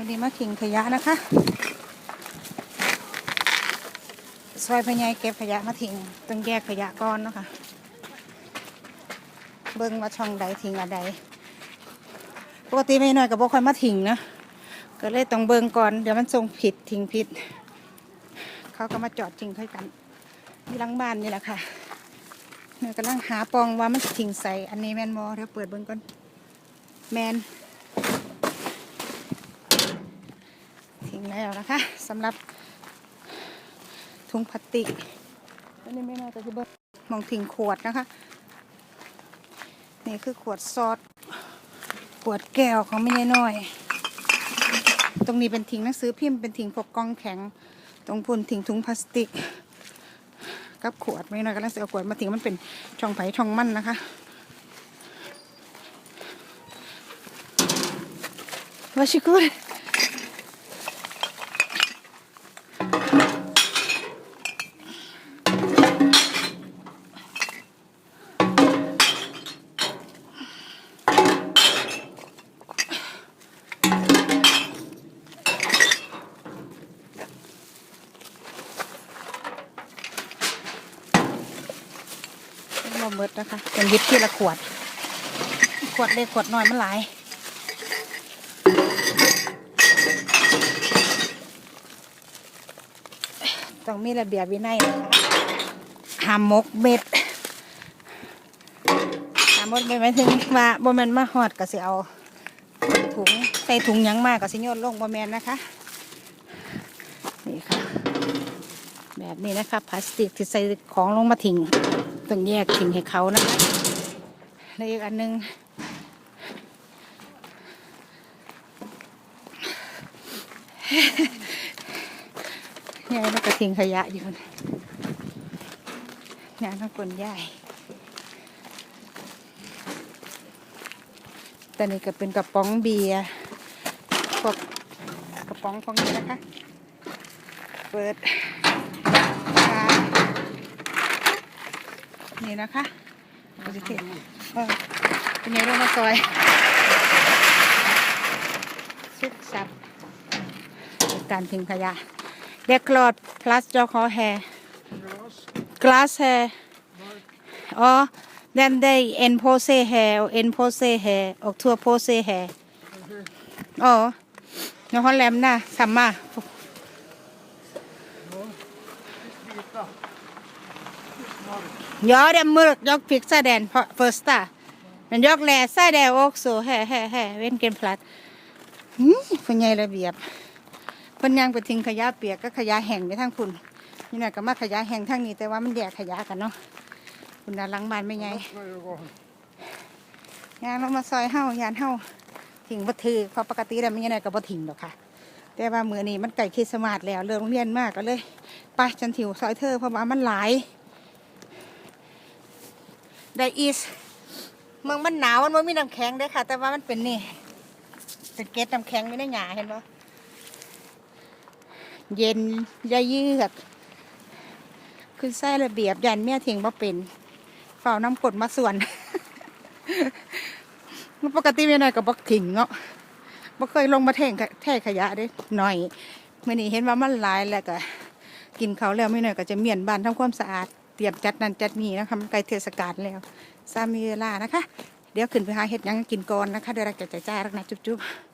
วันนี้มาทิ้งขยะนะคะซอยพญายเก็บขยะมาทิ้งต้องแยกขยะก่อนเนาะคะเบิ่งว่าช่องใดทิ้งอะไรปกติไม่น้อยกับบ่ค่อยมาทิ้งนะก็เลยต้องเบิ่งก่อนเดี๋ยวมันส่งผิดทิ้งผิด เขาก็มาจอดทิ้งค่อยกันที่หลังบ้านนี่แหละค่ะเนี่ยกำลังหาปองว่ามันสิทิ้งใส่อันนี้แมนมอเดี๋ยวเปิดเบิ่งก่อนแมน งแล้วนะคะสำหรับถุงพลาสติกอันนี้ไม่น่าจะคือเบิ่งมองทิ้งขวดนะคะ นี่คือขวดซอสขวดแก้วของไม่น้อย ตรงนี้เป็นทิ้งหนังสือพิมพ์เป็นทิ้งพวกกล้องแข็ง ตรงพุ่นทิ้งถุงพลาสติก กับขวดไม่น้อยก็แล้วเสียขวดมาทิ้งมันเป็นช่องไผ่ช่องมั่นนะคะว่าชิคุร บ่เบิดนะคะเป็นยิบที่ละขวด ขวดเล็กขวดน้อยมันหลายต้องมีระเบียบวินัยนะคะห้ามมกเบ็ดห้ามมกเบ็ดหมายถึงว่าบ่แมนมาฮอดก็สิเอาถุงใส่ถุงยังมากก็สิโยนลงบ่แมนนะคะ นี่ค่ะ แบบนี้นะคะพลาสติกที่ใส่ของลงมาทิ้ง ต้องแยกทิ้งให้เขานะคะแล้วอีกอันหนึงยายมันก็ทิ้งขยะอยู่นะยายต้องกลนยายแต่นี่ก็เป็นกระป๋องเบียร์พวกกระป๋องพวกนี้นะคะ เปิดฝา นี่นะคะดูสิเออเป็นไงลงมาซอย ซุกซับการทิ้งขยะเด็กคลอด plus จอคอแฮ glass hair อ๋อ then they en pose hair en pose hair ออกทั่ว pose hair อ๋อน้องฮอลแลมน่ะสัมมา Ja, det är mörkt. Jag fixar den på första. Men jag läser det också. Här, här, här. Vilken plats. Mm, คุณยายระเบียบเพิ่นยังไปทิ้งขยะเปียกก็ขยะแห้งไปทางคุณนี่น่ะก็มาขยะแห้งทางนี้แต่ว่ามันแยกขยะกันเนาะคุณน่ะหลังบ้านไม่ไงยางลงมาซอยเฮายานเฮาทิ้งบ่ถือเพราะปกติแล้วมันยังไงก็บ่ทิ้งดอกค่ะ แต่ว่ามือนี้มันใกล้คริสต์มาสแล้วเลิกโรงเรียนมากก็เลยไปจันถิวซอยเธอเพราะว่ามันหลาย ไดอีสเมืองมันหนาวมันบ่มีน้ำแข็งเด้อค่ะ แต่ว่ามันเป็นนี่เป็นเกล็ดน้ำแข็งไม่ได้หยาเห็นปะเย็นยายืดคือใส่ระเบียบยันเมียทิ้งบ่เป็นเฝ้าน้ำกดมาส่วนมันปกติไม่น้อยกับบ่ทิ้งเนาะบ่เคยลงมาแท่งแท่ขยะเด้หน่อยมื่อนี้เห็นว่ามันหลายแล้วก็กินเขาแล้วไม่น้อยก็จะเมียนบ้านทำความสะอาด เตรียมจัดนั่นจัดนี่นะคะมันใกล้เทศกาลแล้วซามีเวลานะคะ เดี๋ยวขึ้นไปหาเห็ดยังกินก่อนนะคะเดี๋ยวเราจะจ่ายรักนะจุ๊บๆ